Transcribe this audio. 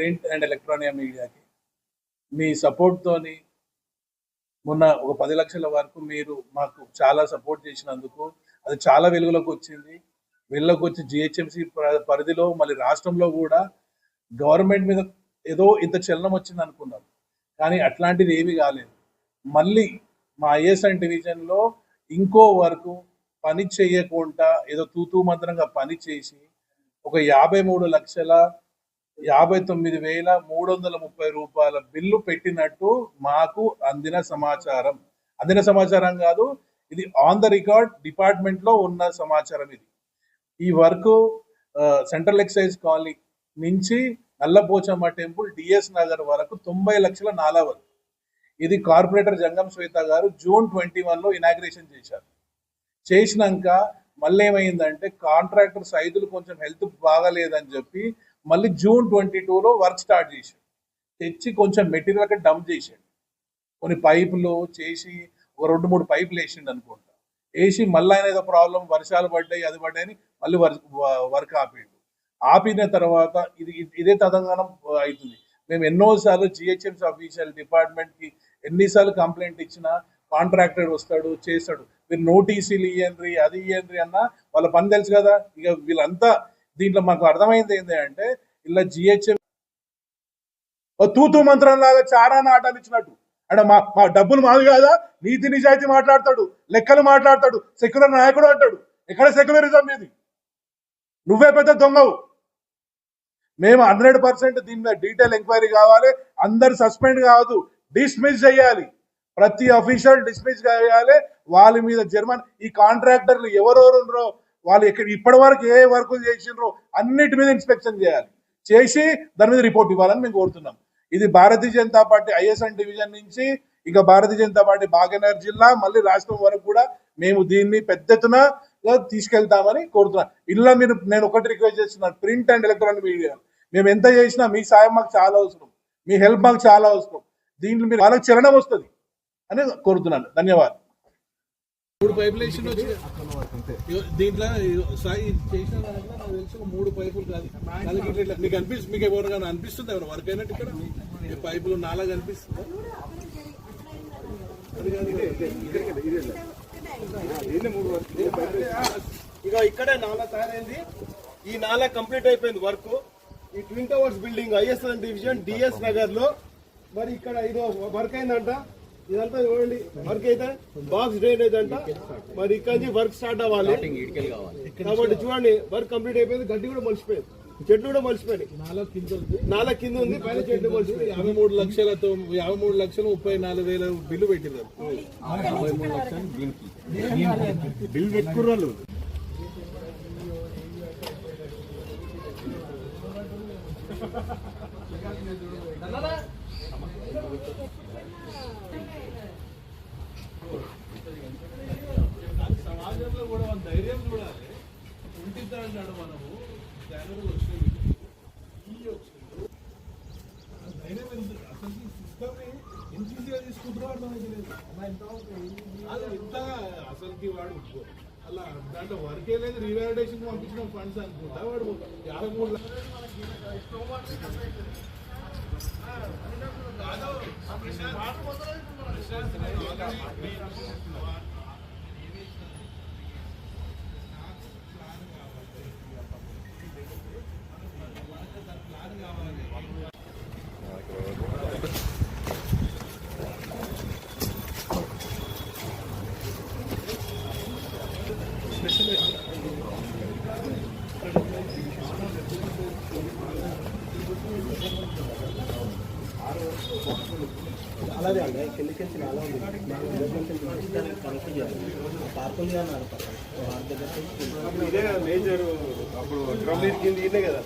Print and electronic మీడియాకి. మీ సపోర్ట్తోని మొన్న ఒక పది లక్షల వరకు మీరు మాకు చాలా సపోర్ట్ చేసినందుకు అది చాలా వెలుగులోకి వచ్చింది. వెలుగులోకి వచ్చి జిహెచ్ఎంసి పరిధిలో మళ్ళీ రాష్ట్రంలో కూడా గవర్నమెంట్ మీద ఏదో ఇంత చలనం వచ్చింది అనుకున్నాం. కానీ అట్లాంటిది ఏమీ కాలేదు. మళ్ళీ మా ఐఎస్ఎన్ డివిజన్లో ఇంకో వరకు పని చేయకుండా ఏదో తూతూ మంత్రంగా పని చేసి ఒక యాభై మూడు లక్షల యాభై తొమ్మిది వేల మూడు వందల ముప్పై రూపాయల బిల్లు పెట్టినట్టు మాకు అందిన సమాచారం. అందిన సమాచారం కాదు ఇది ఆన్ ద రికార్డ్ డిపార్ట్మెంట్లో ఉన్న సమాచారం ఇది. ఈ వర్క్ సెంట్రల్ ఎక్సైజ్ కాలనీ నుంచి నల్లపోచమ్మ టెంపుల్ డిఎస్ నగర్ వరకు తొంభై లక్షల నాలా వరకు. ఇది కార్పొరేటర్ జంగం శ్వేత గారు జూన్ ట్వంటీ వన్లో ఇనాగ్రేషన్ చేశారు. చేసినాక మళ్ళీ ఏమైందంటే కాంట్రాక్టర్ సైదులు కొంచెం హెల్త్ బాగాలేదని చెప్పి మళ్ళీ జూన్ ట్వంటీ టూలో వర్క్ స్టార్ట్ చేశాడు. తెచ్చి కొంచెం మెటీరియల్ అక్కడ డంప్ చేశాడు. కొన్ని పైపులు చేసి ఒక రెండు మూడు పైపులు వేసిండు అనుకుంటా. వేసి మళ్ళీ ఆయన ఏదో ప్రాబ్లం వర్షాలు పడ్డాయి అది పడ్డాయని మళ్ళీ వర్క్ వర్క్ ఆపేడు. ఆపిన తర్వాత ఇది ఇదే తదంగానం అవుతుంది. మేము ఎన్నోసార్లు జిహెచ్ఎంసీ అఫీషియల్ డిపార్ట్మెంట్కి ఎన్నిసార్లు కంప్లైంట్ ఇచ్చినా కాంట్రాక్టర్ వస్తాడు చేస్తాడు. మీరు నోటీసులు ఇయ్యండి అది ఇయ్యండి అన్న వాళ్ళ పని తెలుసు కదా. ఇక వీళ్ళంతా దీంట్లో మాకు అర్థమైంది ఏంటి అంటే ఇలా జిహెచ్ఎం తూతూ మంత్రం లాగా చాలా నాటాలు ఇచ్చినట్టు. అంటే మా మా డబ్బులు మాది కాదా? నీతి నిజాయితీ మాట్లాడతాడు లెక్కలు మాట్లాడతాడు సెక్యులర్ నాయకుడు అంటాడు. ఎక్కడ సెక్యులరిజం ఇది? నువ్వే పెద్ద దొంగవు. మేము హండ్రెడ్ పర్సెంట్ దీని మీద డీటెయిల్ ఎంక్వైరీ కావాలి అందరు సస్పెండ్ కావద్దు డిస్మిస్ చేయాలి. ప్రతి అఫీషియల్ డిస్మిస్ చేయాలి వాళ్ళ మీద జర్మన్ ఈ కాంట్రాక్టర్లు ఎవరెవరు ఉన్నారో వాళ్ళు ఇక్కడ ఇప్పటి వరకు ఏ వర్కులు చేసిండ్రో అన్నిటి మీద ఇన్స్పెక్షన్ చేయాలి. చేసి దాని మీద రిపోర్ట్ ఇవ్వాలని మేము కోరుతున్నాం. ఇది Bharatiya Janata party ISN division నుంచి ఇంకా భారతీయ జనతా పార్టీ భాగ్యనగర్ జిల్లా మళ్ళీ రాష్ట్రం వరకు కూడా మేము దీన్ని పెద్ద ఎత్తున తీసుకెళ్తామని కోరుతున్నాం. ఇలా మీరు నేను ఒకటి రిక్వెస్ట్ చేస్తున్నాను ప్రింట్ అండ్ ఎలక్ట్రానిక్ మీడియా మేము ఎంత చేసినా మీ సాయం మాకు చాలా అవసరం. మీ హెల్ప్ మాకు చాలా అవసరం. దీంట్లో మీరు వాళ్ళకి చలనం వస్తుంది అని కోరుతున్నాను. ధన్యవాదాలు. మూడు పైపులు వేసి దీంట్లో సాయి చేసిన నాకు తెలిసి మూడు పైపులు కాదు. నాలుగు ఇట్లా అనిపిస్తుంది మీకు ఎవరికైనా అనిపిస్తుంది ఎవరు? వర్క్ అయినట్టు ఇక్కడ? ఈ పైపులు నాలా కనిపిస్తుంది ఇక ఇక్కడే నాలా తయారైంది. ఈ నాలా కంప్లీట్ అయిపోయింది వర్క్. ఈ twin towers building ISN division DS నగర్లో మరి ఇక్కడ ఇది వర్క్ అయిందంట. ఇదంతా చూడండి వర్క్ అయితే బాక్స్ డ్రైనేజ్ అంట. మరి ఇక్కడ నుంచి వర్క్ స్టార్ట్ అవ్వాలి. కాబట్టి చూడండి వర్క్ కంప్లీట్ అయిపోయింది గడ్డి కూడా మలిసిపోయింది చెట్లు కూడా మలిసిపోయినాయి నాలా కింద నాలా కింద ఉంది పైన చెట్లు మలిసిపోయి యాభై మూడు లక్షలతో యాభై మూడు లక్షలు ముప్పై నాలుగు వేల బిల్లు పెట్టినారు బిల్ పెట్టుకుర్రాళ్ళు. సమాజంలో కూడా మన ధైర్యం చూడాలి ఉంటిద్దాడు మనము జనరు వచ్చింది ఈ వచ్చింది ధైర్యం అసలు ఈ సిస్టమ్ ఎంత ఈజీగా తీసుకుంటారో అర్థమైతే ఇంత అసలుకి వాడు అలా దాంట్లో వర్కే లేదు రీవాలిడేషన్ పంపించిన ఫండ్స్ అనుకుంటా వాడు యాభై మూడు నాకు వదలాలనుకుంటున్నాను అలాగే అండి కిందకి అలా ఉంది. కనెక్ట్ చేయాలి. పార్క్ ఉంది అన్నారు పార్క్ దగ్గర ఇదే మేజర్ అప్పుడు డ్రమ్ కింద ఇదే కదా.